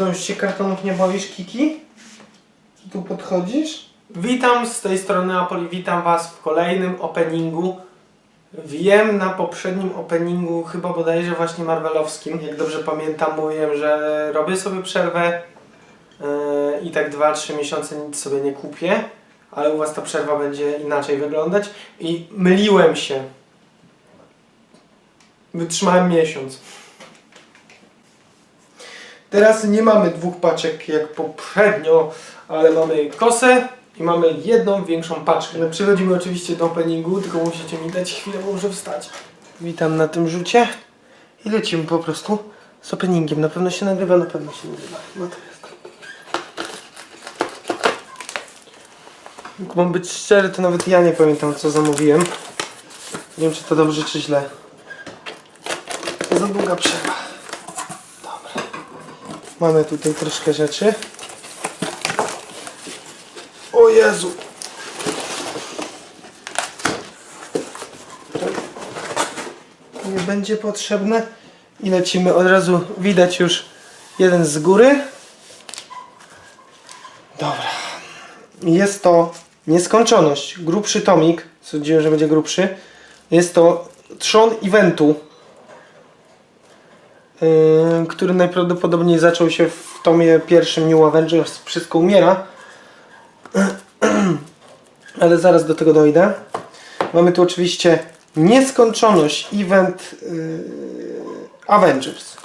Co, już się kartonów nie boisz, Kiki? Czy tu podchodzisz? Witam z tej strony Apol i witam Was w kolejnym openingu. Wiem, na poprzednim openingu, chyba bodajże właśnie marvelowskim, jak dobrze pamiętam, mówiłem, że robię sobie przerwę yy, i tak 2-3 miesiące nic sobie nie kupię, ale u Was ta przerwa będzie inaczej wyglądać i myliłem się. Wytrzymałem miesiąc. Teraz nie mamy dwóch paczek jak poprzednio, ale mamy kosę i mamy jedną większą paczkę. No, przechodzimy oczywiście do openingu, tylko musicie mi dać chwilę, bo muszę wstać. Witam na tym rzucie i lecimy po prostu z openingiem. Na pewno się nagrywa, na pewno się nagrywa. No to jest. Mam być szczery, to nawet ja nie pamiętam co zamówiłem. Nie wiem czy to dobrze czy źle. Za długa przerwa. Mamy tutaj troszkę rzeczy. O Jezu! Nie będzie potrzebne. I lecimy od razu. Widać już jeden z góry. Dobra. Jest to nieskończoność. Grubszy tomik. Sądziłem, że będzie grubszy. Jest to trzon eventu który najprawdopodobniej zaczął się w tomie pierwszym New Avengers Wszystko umiera. Ale zaraz do tego dojdę. Mamy tu oczywiście nieskończoność event yy, Avengers.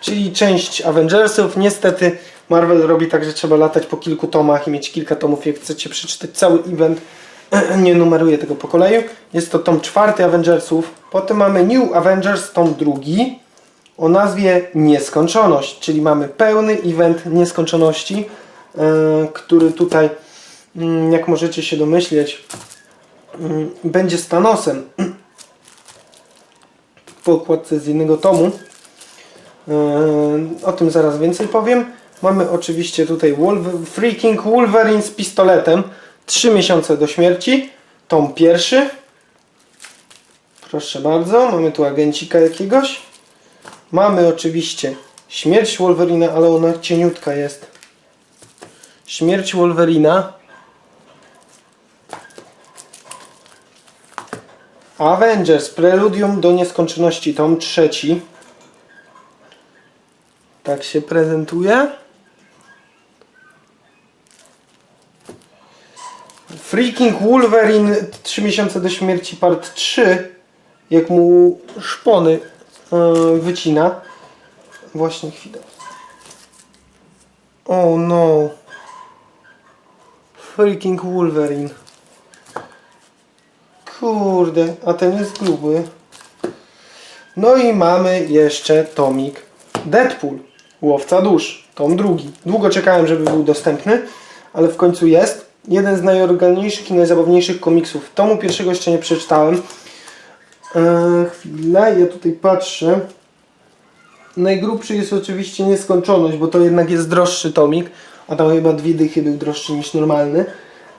Czyli część Avengersów. Niestety Marvel robi tak, że trzeba latać po kilku tomach i mieć kilka tomów. Jak chcecie przeczytać cały event, nie numeruję tego po kolei. Jest to tom czwarty Avengersów. Potem mamy New Avengers, tom drugi o nazwie Nieskończoność, czyli mamy pełny event nieskończoności, e, który tutaj, mm, jak możecie się domyśleć, mm, będzie Stanosem po okładce z innego tomu. E, O tym zaraz więcej powiem. Mamy oczywiście tutaj Freaking Wolverine z pistoletem. 3 miesiące do śmierci. Tom pierwszy. Proszę bardzo, mamy tu agencika jakiegoś. Mamy oczywiście śmierć Wolverina, ale ona cieniutka jest. Śmierć Wolverina. Avengers, Preludium do nieskończoności, tom trzeci. Tak się prezentuje. Freaking Wolverine 3 miesiące do śmierci part 3 jak mu szpony wycina. Właśnie chwilę. Oh no. Freaking Wolverine. Kurde, a ten jest gruby. No i mamy jeszcze tomik Deadpool. Łowca dusz. Tom drugi. Długo czekałem, żeby był dostępny, ale w końcu jest. Jeden z najoryginalniejszych i najzabawniejszych komiksów. Tomu pierwszego jeszcze nie przeczytałem. Eee, chwilę, ja tutaj patrzę. Najgrubszy jest oczywiście nieskończoność, bo to jednak jest droższy tomik, a tam chyba dwie dychy był droższy niż normalny.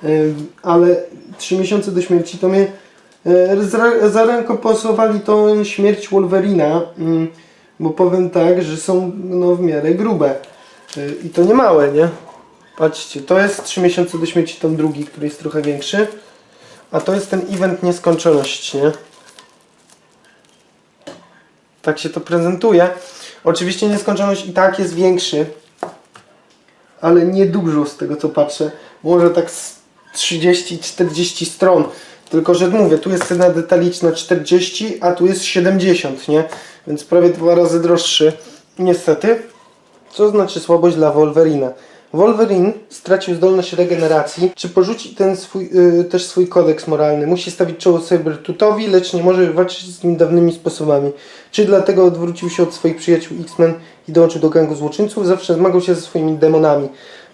Eee, ale trzy miesiące do śmierci to mnie e, zarekompensowali tą śmierć Wolverina, mm, bo powiem tak, że są no, w miarę grube. E, I to nie małe, nie? Patrzcie, to jest 3 miesiące do śmierci tom drugi, który jest trochę większy. A to jest ten event nieskończoność, nie? Tak się to prezentuje. Oczywiście nieskończoność i tak jest większy, ale nie dużo z tego co patrzę. Może tak z 30-40 stron. Tylko, że mówię, tu jest cena detaliczna 40, a tu jest 70, nie? Więc prawie dwa razy droższy. Niestety. Co znaczy słabość dla Wolverina? Wolverine stracił zdolność regeneracji. Czy porzuci ten swój, y, też swój kodeks moralny? Musi stawić czoło Sabretooth'owi, lecz nie może walczyć z nim dawnymi sposobami. Czy dlatego odwrócił się od swoich przyjaciół X-Men i dołączył do gangu złoczyńców? Zawsze zmagał się ze swoimi demonami.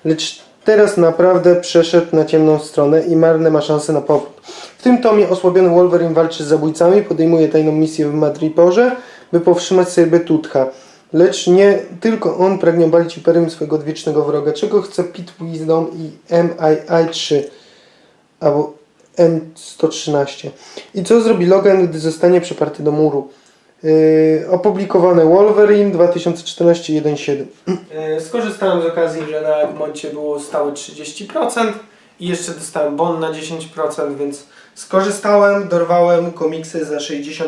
Lecz teraz naprawdę przeszedł na ciemną stronę i marne ma szanse na powrót. W tym tomie osłabiony Wolverine walczy z zabójcami, podejmuje tajną misję w Madriporze, by powstrzymać Sabretooth'a. Lecz nie tylko on pragnie obalić imperium swojego odwiecznego wroga, czego chce Pete Wisdom i MII-3 albo M113. I co zrobi Logan, gdy zostanie przyparty do muru? Yy, opublikowane Wolverine 2014 1.7. Yy, skorzystałem z okazji, że na Egmoncie było stałe 30% i jeszcze dostałem bon na 10%, więc skorzystałem, dorwałem komiksy za 60%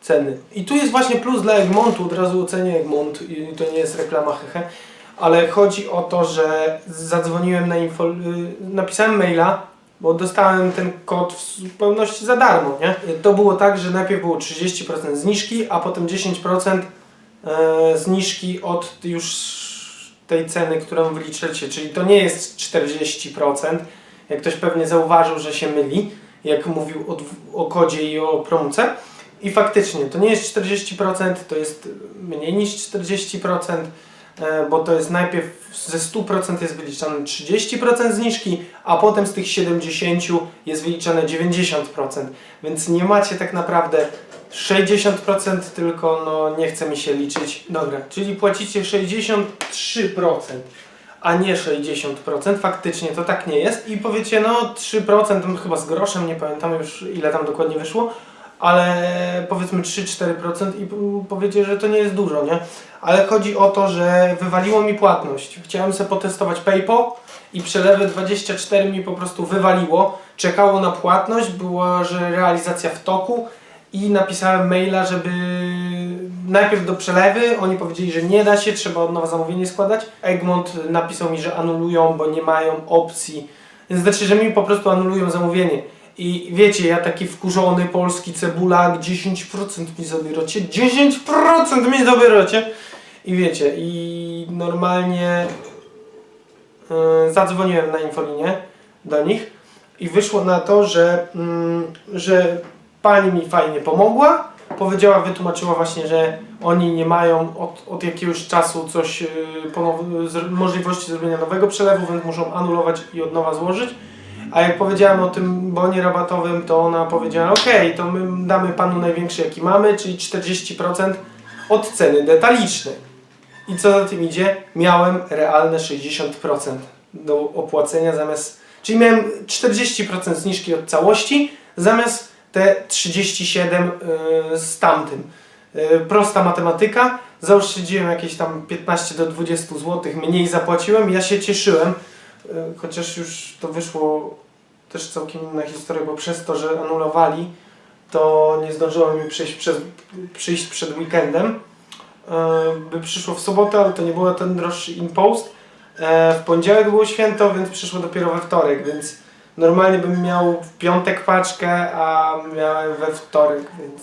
ceny. I tu jest właśnie plus dla Egmontu, od razu ocenię Egmont i to nie jest reklama hehe, ale chodzi o to, że zadzwoniłem na info, yy, napisałem maila, bo dostałem ten kod w zupełności za darmo, nie? To było tak, że najpierw było 30% zniżki, a potem 10% e, zniżki od już tej ceny, którą wyliczycie, czyli to nie jest 40%, jak ktoś pewnie zauważył, że się myli, jak mówił o, o kodzie i o promce. I faktycznie, to nie jest 40%, to jest mniej niż 40%, e, bo to jest najpierw ze 100% jest wyliczane 30% zniżki, a potem z tych 70% jest wyliczane 90%. Więc nie macie tak naprawdę 60%, tylko no nie chce mi się liczyć. Dobra, czyli płacicie 63%, a nie 60%. Faktycznie to tak nie jest. I powiecie, no 3%, no chyba z groszem, nie pamiętam już ile tam dokładnie wyszło, ale powiedzmy 3-4% i p- powiecie, że to nie jest dużo, nie? Ale chodzi o to, że wywaliło mi płatność. Chciałem sobie potestować PayPal i przelewy 24 mi po prostu wywaliło. Czekało na płatność, była, że realizacja w toku i napisałem maila, żeby najpierw do przelewy, oni powiedzieli, że nie da się, trzeba od nowa zamówienie składać. Egmont napisał mi, że anulują, bo nie mają opcji. Znaczy, że mi po prostu anulują zamówienie. I wiecie, ja taki wkurzony polski cebulak, 10% mi zabieracie, 10% mi zabieracie. I wiecie, i normalnie yy, zadzwoniłem na infolinię do nich i wyszło na to, że, mm, że pani mi fajnie pomogła. Powiedziała, wytłumaczyła właśnie, że oni nie mają od, od jakiegoś czasu coś, yy, możliwości zrobienia nowego przelewu, więc muszą anulować i od nowa złożyć. A jak powiedziałem o tym bonie rabatowym, to ona powiedziała, ok, to my damy panu największy jaki mamy, czyli 40% od ceny detalicznej. I co za tym idzie? Miałem realne 60% do opłacenia zamiast. Czyli miałem 40% zniżki od całości zamiast te 37% yy, z tamtym. Yy, prosta matematyka. Zaoszczędziłem jakieś tam 15 do 20 zł, mniej zapłaciłem. Ja się cieszyłem, chociaż już to wyszło też całkiem inna historia, bo przez to, że anulowali, to nie zdążyłem mi przyjść, przez, przyjść przed weekendem e, by przyszło w sobotę, ale to nie było ten droższy impost. E, W poniedziałek było święto, więc przyszło dopiero we wtorek, więc normalnie bym miał w piątek paczkę, a miałem we wtorek, więc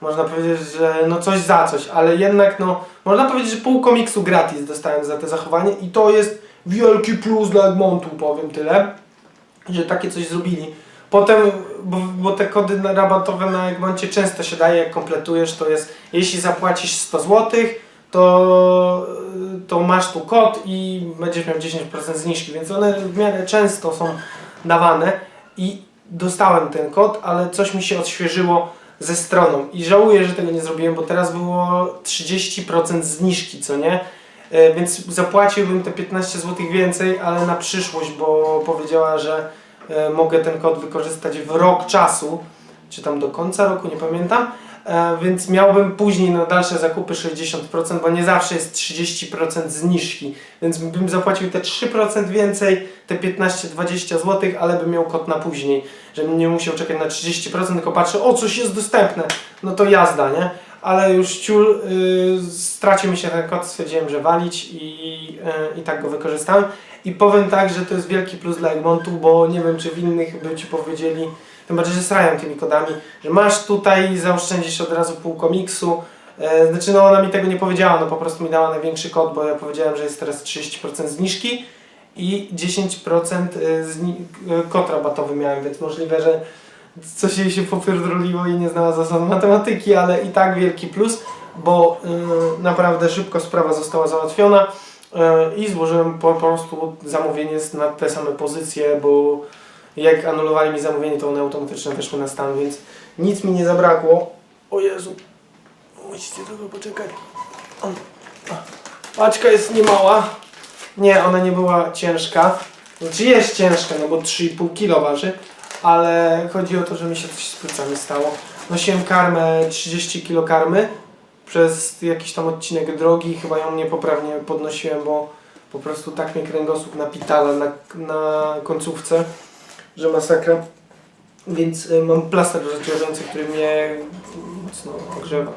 można powiedzieć, że no coś za coś, ale jednak no można powiedzieć, że pół komiksu gratis dostałem za te zachowanie i to jest wielki plus dla Egmontu, powiem tyle, że takie coś zrobili. Potem, bo, bo te kody rabatowe na Egmoncie często się daje, jak kompletujesz, to jest, jeśli zapłacisz 100 zł, to, to masz tu kod i będziesz miał 10% zniżki, więc one w miarę często są dawane i dostałem ten kod, ale coś mi się odświeżyło ze stroną i żałuję, że tego nie zrobiłem, bo teraz było 30% zniżki, co nie? E, Więc zapłaciłbym te 15 zł więcej, ale na przyszłość, bo powiedziała, że e, mogę ten kod wykorzystać w rok czasu, czy tam do końca roku, nie pamiętam. E, Więc miałbym później na dalsze zakupy 60%, bo nie zawsze jest 30% zniżki. Więc bym zapłacił te 3% więcej, te 15-20 zł, ale bym miał kod na później. Żebym nie musiał czekać na 30%, tylko patrzę, o coś jest dostępne. No to jazda, nie? Ale już ciul, y, stracił mi się ten kod, stwierdziłem, że walić i, y, i tak go wykorzystałem. I powiem tak, że to jest wielki plus dla Egmontu, bo nie wiem, czy w innych by Ci powiedzieli, tym bardziej, że srają tymi kodami, że masz tutaj, zaoszczędzisz od razu pół komiksu. E, znaczy, no ona mi tego nie powiedziała, no po prostu mi dała największy kod, bo ja powiedziałem, że jest teraz 30% zniżki i 10% zni- y, kod rabatowy miałem, więc możliwe, że coś jej się popierdoliło i nie znała zasad matematyki, ale i tak wielki plus, bo y, naprawdę szybko sprawa została załatwiona y, i złożyłem po prostu zamówienie na te same pozycje, bo jak anulowali mi zamówienie, to one automatycznie weszły na stan, więc nic mi nie zabrakło. O Jezu, musicie trochę poczekać. Paczka jest niemała. Nie, ona nie była ciężka. Znaczy jest ciężka, no bo 3,5 kg waży, ale chodzi o to, że mi się coś z plecami stało. nosiłem karmę 30 kg karmy przez jakiś tam odcinek drogi, chyba ją niepoprawnie podnosiłem, bo po prostu tak mnie kręgosłup napitala na, na końcówce, że masakra. Więc y, mam plaster rozciążający, który mnie mocno ogrzewa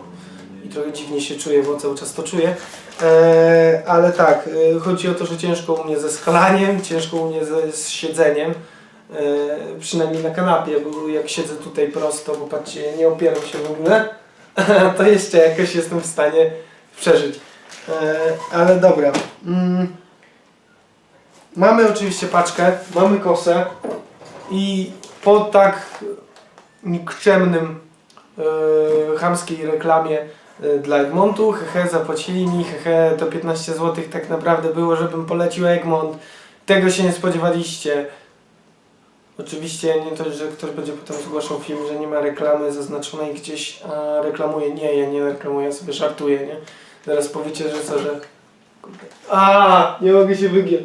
i trochę dziwnie się czuję, bo cały czas to czuję. E, ale tak, e, chodzi o to, że ciężko u mnie ze skalaniem, ciężko u mnie ze, z siedzeniem. E, przynajmniej na kanapie, bo jak siedzę tutaj prosto, bo patrzcie, nie opieram się w ogóle, to jeszcze jakoś jestem w stanie przeżyć. E, ale dobra. Mm. Mamy oczywiście paczkę, mamy kosę i po tak nikczemnym e, chamskiej reklamie e, dla Egmontu, hehe, zapłacili mi, hehe, to 15 zł tak naprawdę było, żebym polecił Egmont. Tego się nie spodziewaliście. Oczywiście nie to, że ktoś będzie potem zgłaszał film, że nie ma reklamy zaznaczonej gdzieś, a reklamuje. Nie, ja nie reklamuję, ja sobie żartuję, nie? Zaraz powiecie, że co, że... A, nie mogę się wygiąć.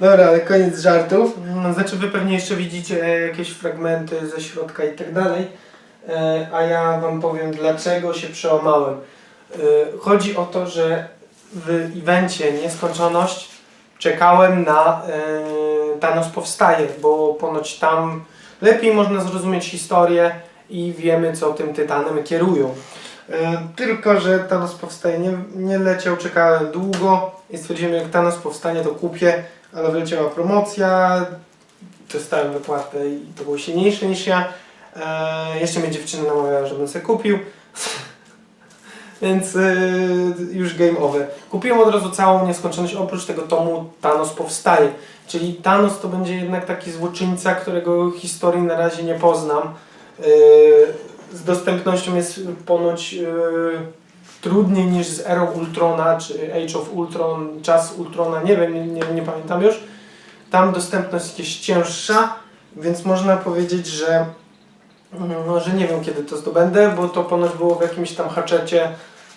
Dobra, ale koniec żartów. Znaczy wy pewnie jeszcze widzicie e, jakieś fragmenty ze środka i tak dalej, E, a ja wam powiem dlaczego się przełamałem. E, Chodzi o to, że w evencie Nieskończoność czekałem na e, Thanos Powstaje, bo ponoć tam lepiej można zrozumieć historię i wiemy co tym Tytanem kierują. E, Tylko, że Thanos Powstaje nie, nie leciał, czekałem długo i stwierdziłem jak Thanos Powstanie to kupię, ale wyleciała promocja, dostałem wypłatę i to było silniejsze niż ja. E, jeszcze mnie dziewczyna namawiała, żebym sobie kupił. Więc e, już game over. Kupiłem od razu całą nieskończoność, oprócz tego tomu Thanos powstaje. Czyli Thanos to będzie jednak taki złoczyńca, którego historii na razie nie poznam. E, z dostępnością jest ponoć e, trudniej niż z Erą Ultrona, czy Age of Ultron, Czas Ultrona, nie wiem, nie, nie pamiętam już. Tam dostępność jest cięższa, więc można powiedzieć, że no, że nie wiem kiedy to zdobędę, bo to ponoć było w jakimś tam haczecie,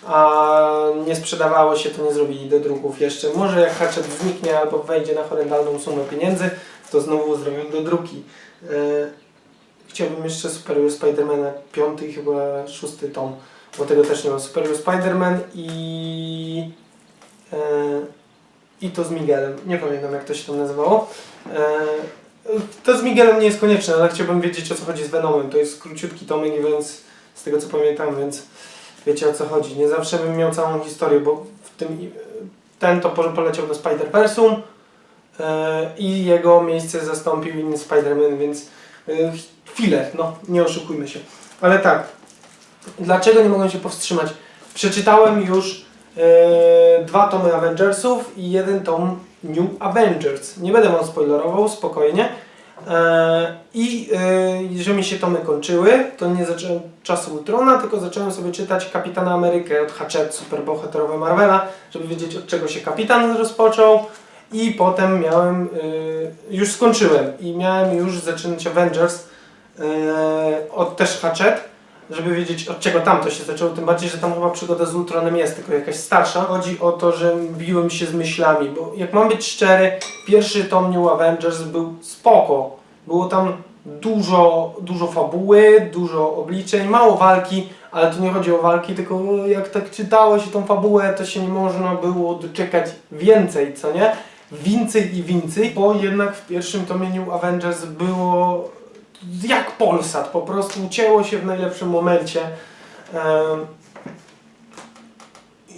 a nie sprzedawało się, to nie zrobili do druków jeszcze. Może jak haczet zniknie albo wejdzie na horrendalną sumę pieniędzy, to znowu zrobią do druki. E, chciałbym jeszcze Superior Spidermana, piąty i chyba szósty tom, bo tego też nie ma. Superior Spiderman i... E, i to z Miguelem. Nie pamiętam jak to się tam nazywało. To z Miguelem nie jest konieczne, ale chciałbym wiedzieć o co chodzi z Venomem. To jest króciutki tomek, więc z tego co pamiętam, więc wiecie o co chodzi. Nie zawsze bym miał całą historię, bo w tym ten to po- poleciał do Spider-Versum e, i jego miejsce zastąpił inny Spider-Man, więc e, filler, no nie oszukujmy się. Ale tak, dlaczego nie mogłem się powstrzymać? Przeczytałem już e, dwa tomy Avengersów i jeden tom New Avengers. Nie będę wam spoilerował, spokojnie. E, I e, że mi się tomy kończyły, to nie zacząłem czasu Ultrona, tylko zacząłem sobie czytać Kapitana Amerykę od Hatchet, superbohaterowe Marvela, żeby wiedzieć od czego się Kapitan rozpoczął. I potem miałem, e, już skończyłem i miałem już zaczynać Avengers od też Hatchet żeby wiedzieć od czego tam to się zaczęło, tym bardziej, że tam chyba przygoda z Ultronem jest, tylko jakaś starsza. Chodzi o to, że biłem się z myślami, bo jak mam być szczery, pierwszy tom New Avengers był spoko. Było tam dużo, dużo fabuły, dużo obliczeń, mało walki, ale tu nie chodzi o walki, tylko jak tak czytało się tą fabułę, to się nie można było doczekać więcej, co nie? Więcej i więcej, bo jednak w pierwszym tomie New Avengers było jak Polsat, po prostu ucięło się w najlepszym momencie.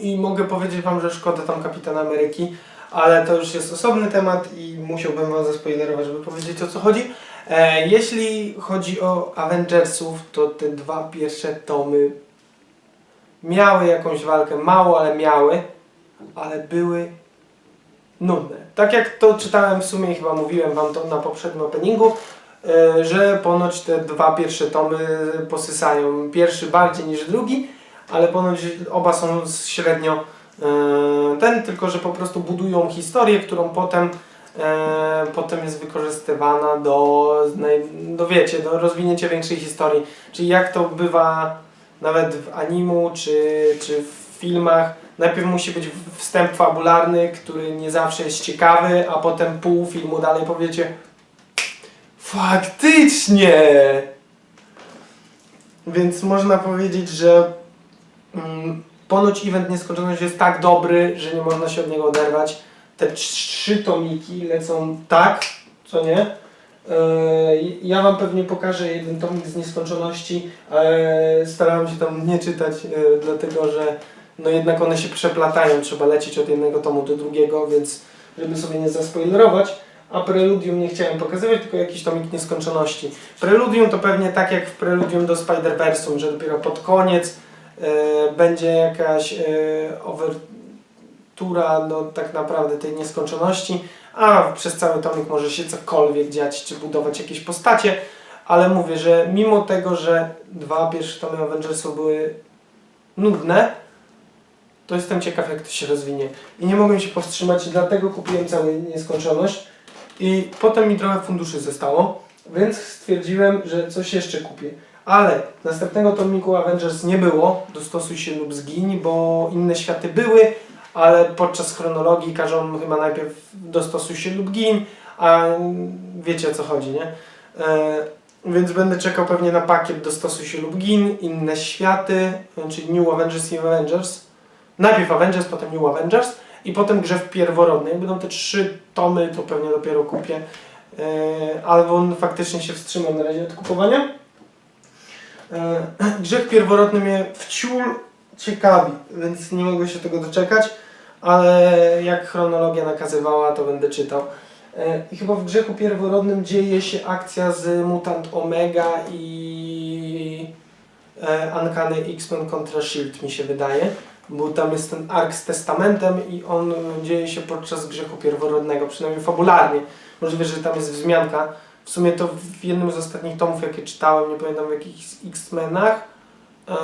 I mogę powiedzieć Wam, że szkoda tam Kapitana Ameryki, ale to już jest osobny temat i musiałbym Wam zaspoilerować, żeby powiedzieć o co chodzi. E, jeśli chodzi o Avengersów, to te dwa pierwsze tomy miały jakąś walkę, mało, ale miały, ale były nudne. Tak jak to czytałem w sumie, chyba mówiłem Wam to na poprzednim openingu, że ponoć te dwa pierwsze tomy posysają. Pierwszy bardziej niż drugi, ale ponoć oba są średnio e, ten, tylko że po prostu budują historię, którą potem e, potem jest wykorzystywana do, do wiecie, do rozwinięcia większej historii. Czyli jak to bywa nawet w animu, czy, czy w filmach najpierw musi być wstęp fabularny, który nie zawsze jest ciekawy, a potem pół filmu dalej powiecie faktycznie! Więc można powiedzieć, że mm, ponoć event Nieskończoność jest tak dobry, że nie można się od niego oderwać. Te trzy tomiki lecą tak, co nie? Eee, Ja Wam pewnie pokażę jeden tomik z nieskończoności, ale starałem się tam nie czytać, e, dlatego że no jednak one się przeplatają, trzeba lecieć od jednego tomu do drugiego, więc żeby sobie nie zaspoilerować. A Preludium nie chciałem pokazywać, tylko jakiś tomik nieskończoności. Preludium to pewnie tak jak w Preludium do Spider-Versum, że dopiero pod koniec e, będzie jakaś e, overtura no, tak naprawdę tej nieskończoności, a przez cały tomik może się cokolwiek dziać, czy budować jakieś postacie, ale mówię, że mimo tego, że dwa pierwsze tomy Avengersu były nudne, to jestem ciekaw jak to się rozwinie. I nie mogłem się powstrzymać, dlatego kupiłem całą nieskończoność i potem mi trochę funduszy zostało, więc stwierdziłem, że coś jeszcze kupię. Ale następnego tomiku Avengers nie było, dostosuj się lub zgiń, bo inne światy były, ale podczas chronologii każą chyba najpierw dostosuj się lub gin, a wiecie o co chodzi, nie? E, więc będę czekał pewnie na pakiet dostosuj się lub gin, inne światy, czyli New Avengers i Avengers. Najpierw Avengers, potem New Avengers i potem Grzew Pierworodny. Jak będą te trzy tomy, to pewnie dopiero kupię. E, albo on faktycznie się wstrzymał na razie od kupowania. E, Grzech Pierworodny mnie wciul ciekawi, więc nie mogę się tego doczekać, ale jak chronologia nakazywała, to będę czytał. E, I chyba w Grzechu Pierworodnym dzieje się akcja z Mutant Omega i Uncanny X-Men kontra S.H.I.E.L.D. mi się wydaje, bo tam jest ten ark z testamentem i on dzieje się podczas Grzechu Pierworodnego, przynajmniej fabularnie. Możliwe, że tam jest wzmianka. W sumie to w jednym z ostatnich tomów, jakie czytałem, nie pamiętam w jakich X-Menach, e,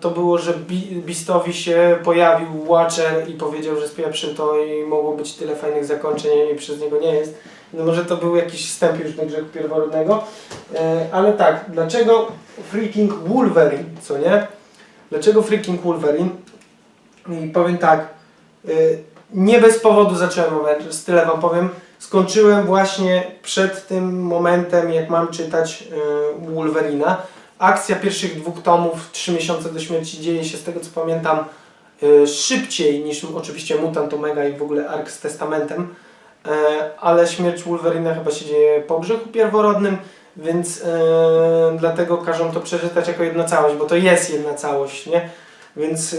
to było, że Bi- Beastowi się pojawił Watcher i powiedział, że spieprzył to i mogło być tyle fajnych zakończeń i przez niego nie jest. No może to był jakiś wstęp już do grzechu pierworodnego. E, ale tak, dlaczego freaking Wolverine, co nie? Dlaczego freaking Wolverine? I powiem tak, e, nie bez powodu zacząłem Avengers, tyle wam powiem. Skończyłem właśnie przed tym momentem, jak mam czytać e, Wolverina. Akcja pierwszych dwóch tomów, trzy miesiące do śmierci, dzieje się z tego co pamiętam e, szybciej niż oczywiście Mutant Omega i w ogóle Ark z Testamentem. E, ale śmierć Wolverina chyba się dzieje po grzechu pierworodnym, więc e, dlatego każą to przeczytać jako jedna całość, bo to jest jedna całość, nie? Więc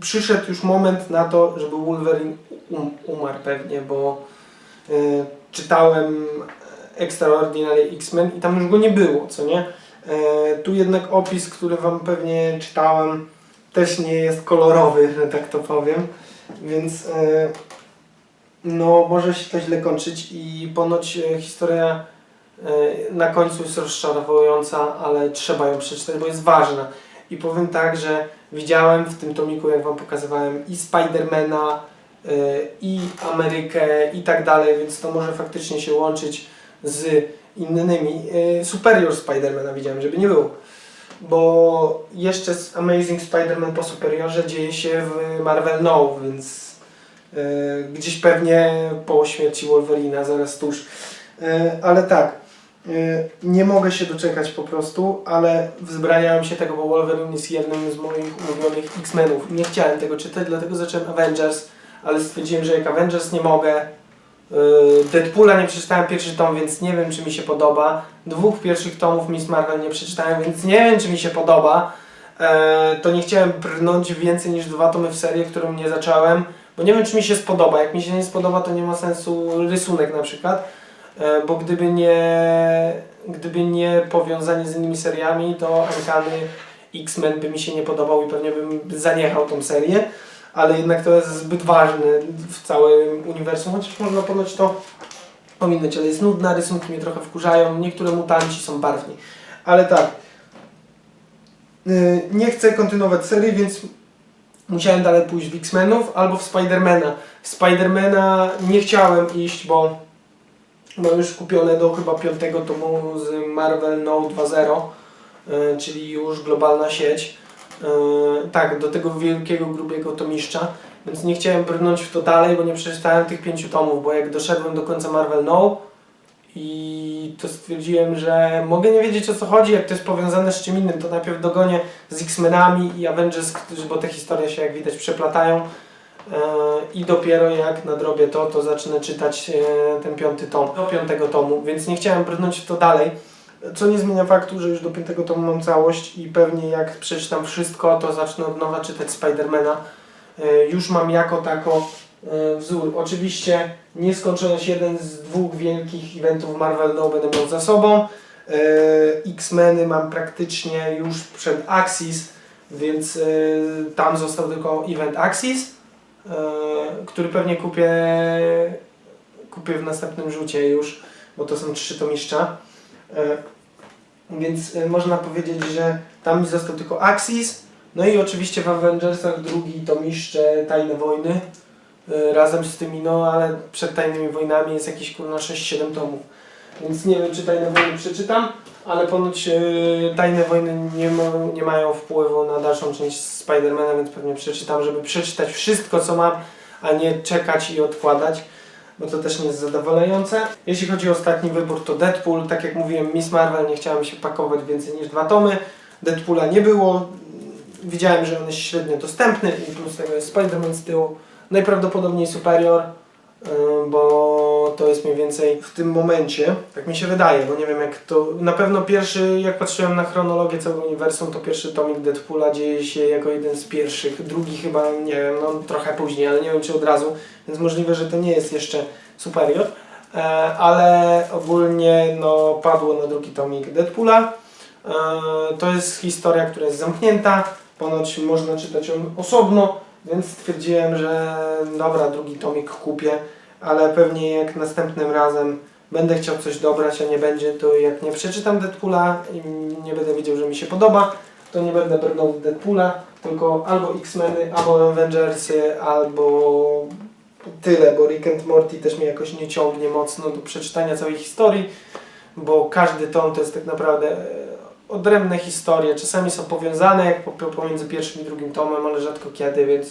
przyszedł już moment na to, żeby Wolverine um, umarł pewnie, bo e, czytałem Extraordinary X-Men i tam już go nie było, co nie? E, tu jednak opis, który wam pewnie czytałem, też nie jest kolorowy, że tak to powiem, więc e, no może się to źle kończyć i ponoć e, historia e, na końcu jest rozczarowująca, ale trzeba ją przeczytać, bo jest ważna. I powiem tak, że widziałem w tym tomiku, jak wam pokazywałem, i Spidermana, e, i Amerykę, i tak dalej, więc to może faktycznie się łączyć z innymi. E, Superior Spidermana widziałem, żeby nie było. Bo jeszcze z Amazing Spider-Man po Superiorze dzieje się w Marvel Now, więc e, gdzieś pewnie po śmierci Wolverina, zaraz tuż. Ale tak, nie mogę się doczekać po prostu, ale wzbraniałem się tego, bo Wolverine jest jednym z moich ulubionych X-Menów. Nie chciałem tego czytać, dlatego zacząłem Avengers, ale stwierdziłem, że jak Avengers nie mogę, Yy, Deadpoola nie przeczytałem pierwszy tom, więc nie wiem czy mi się podoba. Dwóch pierwszych tomów Miss Marvel nie przeczytałem, więc nie wiem czy mi się podoba. Eee, to nie chciałem brnąć więcej niż dwa tomy w serię, którą nie zacząłem, bo nie wiem czy mi się spodoba. Jak mi się nie spodoba, to nie ma sensu rysunek na przykład, bo gdyby nie, gdyby nie powiązanie z innymi seriami, to Uncanny X-Men by mi się nie podobał i pewnie bym zaniechał tą serię ale jednak to jest zbyt ważne w całym uniwersum, chociaż można ponoć to pominąć, ale jest nudna, rysunki mnie trochę wkurzają, niektóre mutanci są barwni. Ale tak, yy, nie chcę kontynuować serii, więc musiałem dalej pójść w X-Menów albo w Spidermana. W Spidermana nie chciałem iść, bo mam już kupione do chyba piątego tomu z Marvel No 2.0, yy, czyli już globalna sieć. Yy, tak, do tego wielkiego, grubiego tomiszcza, więc nie chciałem brnąć w to dalej, bo nie przeczytałem tych pięciu tomów, bo jak doszedłem do końca Marvel No i to stwierdziłem, że mogę nie wiedzieć o co chodzi, jak to jest powiązane z czym innym, to najpierw dogonię z X-Menami i Avengers, bo te historie się jak widać przeplatają i dopiero jak nadrobię to, to zacznę czytać yy, ten piąty tom, do piątego tomu, więc nie chciałem brnąć w to dalej. Co nie zmienia faktu, że już do piątego tomu mam całość i pewnie jak przeczytam wszystko, to zacznę od nowa czytać Spidermana. E, Już mam jako tako e, wzór. Oczywiście nieskończoność jeden z dwóch wielkich eventów Marvel No będę miał za sobą. E, X-Meny mam praktycznie już przed Axis, więc e, tam został tylko event Axis, e, który pewnie kupię, kupię w następnym rzucie już, bo to są trzy tomiszcza. E, Więc e, można powiedzieć, że tam mi został tylko Axis. No i oczywiście w Avengersach drugi tomiszcze Tajne Wojny. e, Razem z tymi, no ale przed Tajnymi Wojnami jest jakieś kurna 6-7 tomów. Więc nie wiem czy Tajne Wojny przeczytam, ale ponoć e, Tajne Wojny nie, mo- nie mają wpływu na dalszą część Spidermana, więc pewnie przeczytam, żeby przeczytać wszystko co mam, a nie czekać i odkładać bo to też nie jest zadowalające. Jeśli chodzi o ostatni wybór, to Deadpool. Tak jak mówiłem, Miss Marvel nie chciałem się pakować więcej niż dwa tomy. Deadpoola nie było. Widziałem, że on jest średnio dostępny i plus tego jest Spider-Man z tyłu. Najprawdopodobniej Superior, yy, bo to jest mniej więcej w tym momencie, tak mi się wydaje, bo nie wiem jak to... Na pewno pierwszy, jak patrzyłem na chronologię całego uniwersum, to pierwszy tomik Deadpoola dzieje się jako jeden z pierwszych. Drugi chyba, nie wiem, no trochę później, ale nie wiem czy od razu więc możliwe, że to nie jest jeszcze superior, e, ale ogólnie no, padło na drugi tomik Deadpoola. E, to jest historia, która jest zamknięta, ponoć można czytać ją osobno, więc stwierdziłem, że dobra, drugi tomik kupię, ale pewnie jak następnym razem będę chciał coś dobrać, a nie będzie, to jak nie przeczytam Deadpoola i nie będę wiedział, że mi się podoba, to nie będę brnął w Deadpoola, tylko albo X-Meny, albo Avengersy, albo tyle, bo Rick and Morty też mnie jakoś nie ciągnie mocno do przeczytania całej historii, bo każdy tom to jest tak naprawdę odrębne historie. Czasami są powiązane jak po- pomiędzy pierwszym i drugim tomem, ale rzadko kiedy, więc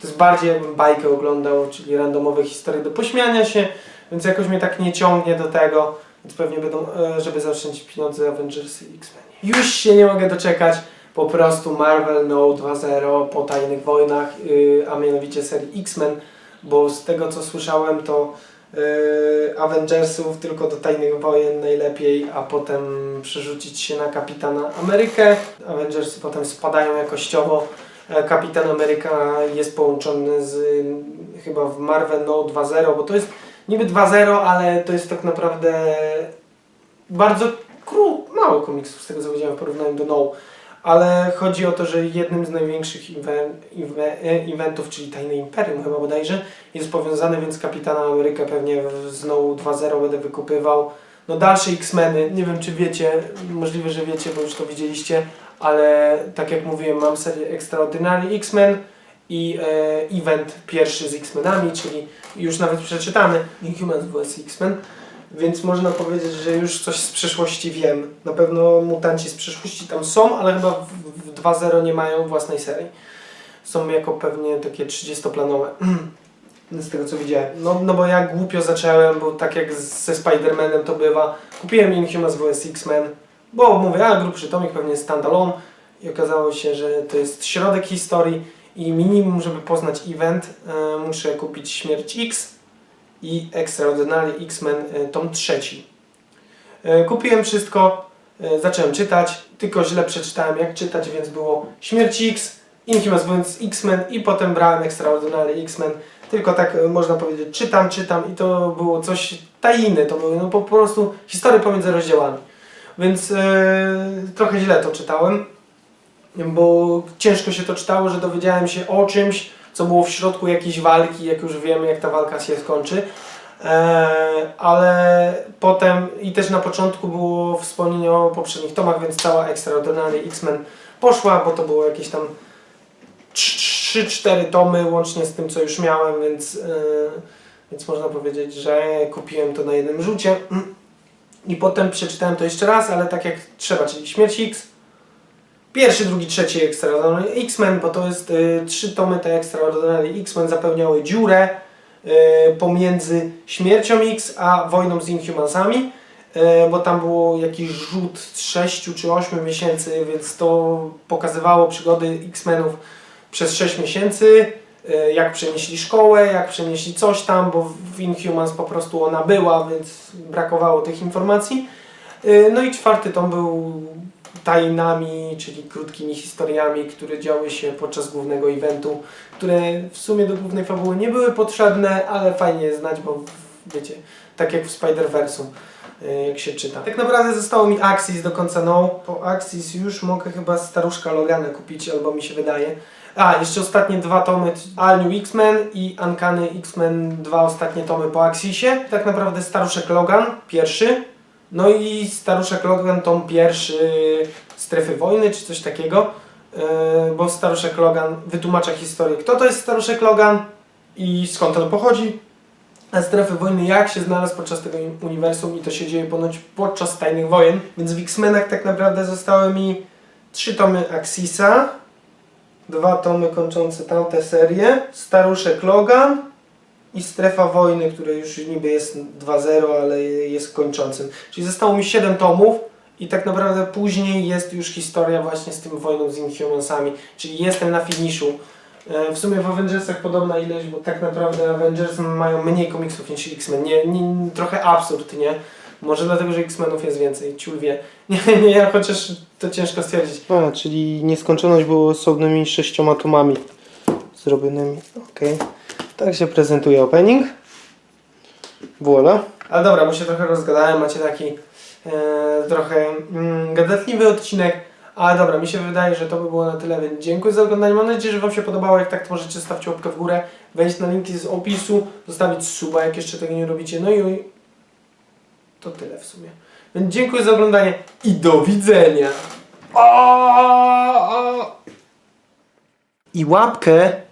to jest bardziej jakbym bajkę oglądał, czyli randomowe historie do pośmiania się, więc jakoś mnie tak nie ciągnie do tego, więc pewnie będą, e, żeby zacząć pieniądze Avengers i X-Men. Już się nie mogę doczekać, po prostu Marvel No 2.0 po Tajnych Wojnach, yy, a mianowicie serii X-Men, bo z tego co słyszałem to Avengersów tylko do Tajnych Wojen najlepiej, a potem przerzucić się na Kapitana Amerykę. Avengersy potem spadają jakościowo. E, Kapitan Ameryka jest połączony z chyba w Marvel No 2.0, bo to jest niby 2.0, ale to jest tak naprawdę bardzo kró, mało komiksów z tego co widziałem w porównaniu do No. Ale chodzi o to, że jednym z największych e, eventów, czyli Tajne Imperium chyba bodajże, jest powiązany, więc Kapitana Amerykę pewnie w- z No 2.0 będę wykupywał. No dalsze X-Meny, nie wiem czy wiecie, możliwe, że wiecie, bo już to widzieliście, ale tak jak mówiłem, mam serię Extraordinary X-Men i e, event pierwszy z X-Menami, czyli już nawet przeczytany Inhumans vs. X-Men, więc można powiedzieć, że już coś z przeszłości wiem. Na pewno mutanci z przeszłości tam są, ale chyba w, w 2.0 nie mają własnej serii. Są jako pewnie takie 30-planowe. Z tego co widziałem. No, no bo ja głupio zacząłem, bo tak jak ze Spider-Manem to bywa, kupiłem Inhumans vs. X-Men, bo mówię, a grubszy tomik pewnie standalone i okazało się, że to jest środek historii i minimum, żeby poznać event, e, muszę kupić Śmierć X i Extraordinary X-Men e, tom trzeci. E, Kupiłem wszystko, e, zacząłem czytać, tylko źle przeczytałem jak czytać, więc było Śmierć X, Inhumans vs. X-Men i potem brałem Extraordinary X-Men. Tylko tak można powiedzieć, czytam, czytam i to było coś tajne, to były no, po prostu historie pomiędzy rozdziałami. Więc e, trochę źle to czytałem, bo ciężko się to czytało, że dowiedziałem się o czymś, co było w środku jakiejś walki, jak już wiemy, jak ta walka się skończy. E, ale potem i też na początku było wspomnienie o poprzednich tomach, więc cała Extraordinary X-Men poszła, bo to było jakieś tam 3-4 tomy łącznie z tym, co już miałem, więc, e, więc można powiedzieć, że kupiłem to na jednym rzucie. I potem przeczytałem to jeszcze raz, ale tak jak trzeba, czyli Śmierć X, Pierwszy, drugi, trzeci Extraordinary X-Men, bo to jest y, trzy tomy te Extraordinary X-Men zapełniały dziurę y, pomiędzy śmiercią X a wojną z Inhumansami, y, bo tam było jakiś rzut z 6 czy 8 miesięcy, więc to pokazywało przygody X-Menów przez 6 miesięcy, y, jak przenieśli szkołę, jak przenieśli coś tam, bo w Inhumans po prostu ona była, więc brakowało tych informacji. Y, No i czwarty tom był tajnami, czyli krótkimi historiami, które działy się podczas głównego eventu, które w sumie do głównej fabuły nie były potrzebne, ale fajnie je znać, bo wiecie, tak jak w Spider-Versu, y, jak się czyta. Tak naprawdę zostało mi Axis do końca no. Po Axis już mogę chyba staruszka Logana kupić, albo mi się wydaje. A, jeszcze ostatnie dwa tomy All New X-Men i Uncanny X-Men, dwa ostatnie tomy po Axisie. Tak naprawdę staruszek Logan, pierwszy, no i staruszek Logan tom pierwszy strefy wojny, czy coś takiego, yy, bo staruszek Logan wytłumacza historię, kto to jest staruszek Logan i skąd on pochodzi, a strefy wojny jak się znalazł podczas tego uniwersum i to się dzieje ponoć podczas tajnych wojen. Więc w X-Menach tak naprawdę zostały mi trzy tomy Axisa, dwa tomy kończące tamte serie, staruszek Logan i strefa wojny, które już niby jest 2.0, ale jest kończącym. Czyli zostało mi 7 tomów i tak naprawdę później jest już historia właśnie z tym wojną z Inhumansami, czyli jestem na finiszu. E, W sumie w Avengersach podobna ilość, bo tak naprawdę Avengers mają mniej komiksów niż X-Men. Nie, nie, trochę absurd, nie? Może dlatego, że X-Menów jest więcej, ciul wie. Nie, nie, ja chociaż to ciężko stwierdzić. A, czyli nieskończoność było osobnymi sześcioma tomami zrobionymi. Okej. Tak się prezentuje opening. Voila. Ale dobra, bo się trochę rozgadałem, macie taki e, trochę mm, gadatliwy odcinek. Ale dobra, mi się wydaje, że to by było na tyle, więc dziękuję za oglądanie. Mam nadzieję, że Wam się podobało. Jak tak, to możecie stawić łapkę w górę, wejść na linki z opisu, zostawić suba, jak jeszcze tego nie robicie. No i to tyle w sumie. Więc dziękuję za oglądanie i do widzenia. I łapkę